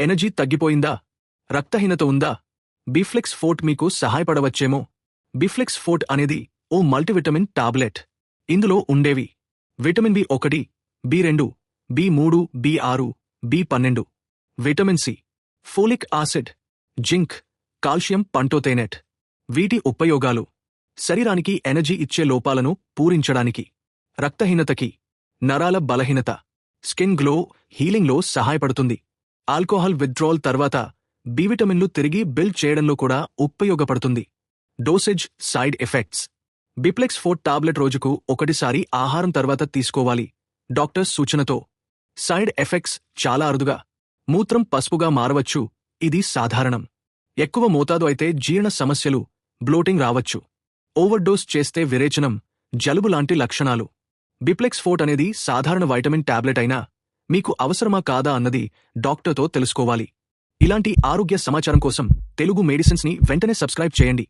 Energy తగ్గిపోయిందా? రక్తహీనత ఉందా? బిఫ్లెక్స్ fort మీకు సహాయపడవచ్చేమో. బిఫ్లెక్స్ ఫోర్ట్ అనేది ఓ మల్టీవిటమిన్ టాబ్లెట్. ఇందులో ఉండేవి విటమిన్ బి ఒకటి బి రెండు బి మూడు బి ఆరు బి పన్నెండు. Vitamin C folic acid zinc calcium pantothenate. వీటి ఉపయోగాలు శరీరానికి ఎనర్జీ ఇచ్చే లోపాలను పూరించడానికి రక్తహీనతకి నరాల బలహీనత స్కిన్ గ్లో హీలింగ్లో సహాయపడుతుంది. ఆల్కోహాల్ విత్డ్రాల్ తర్వాత బి విటమిన్లు తిరిగి బిల్డ్ చేయడంలో కూడా ఉపయోగపడుతుంది. Dosage side effects. Beplex four tablet రోజుకు ఒకటిసారి ఆహారం తర్వాత తీసుకోవాలి. డాక్టర్ సూచనతో. సైడ్ ఎఫెక్ట్స్ చాలా అరుదుగా. మూత్రం పసుపుగా మారవచ్చు. ఇది సాధారణం. ఎక్కువ మోతాదు అయితే జీర్ణ సమస్యలు బ్లోటింగ్ రావచ్చు. ఓవర్డోస్ చేస్తే విరేచనం జలుబు లాంటి లక్షణాలు. బిప్లెక్స్ ఫోర్ట్ అనేది సాధారణ వైటమిన్ టాబ్లెట్ అయినా మీకు అవసరమా కాదా అన్నది డాక్టర్తో తెలుసుకోవాలి. ఇలాంటి ఆరోగ్య సమాచారం కోసం తెలుగు మెడిసిన్స్ని వెంటనే సబ్స్క్రైబ్ చేయండి.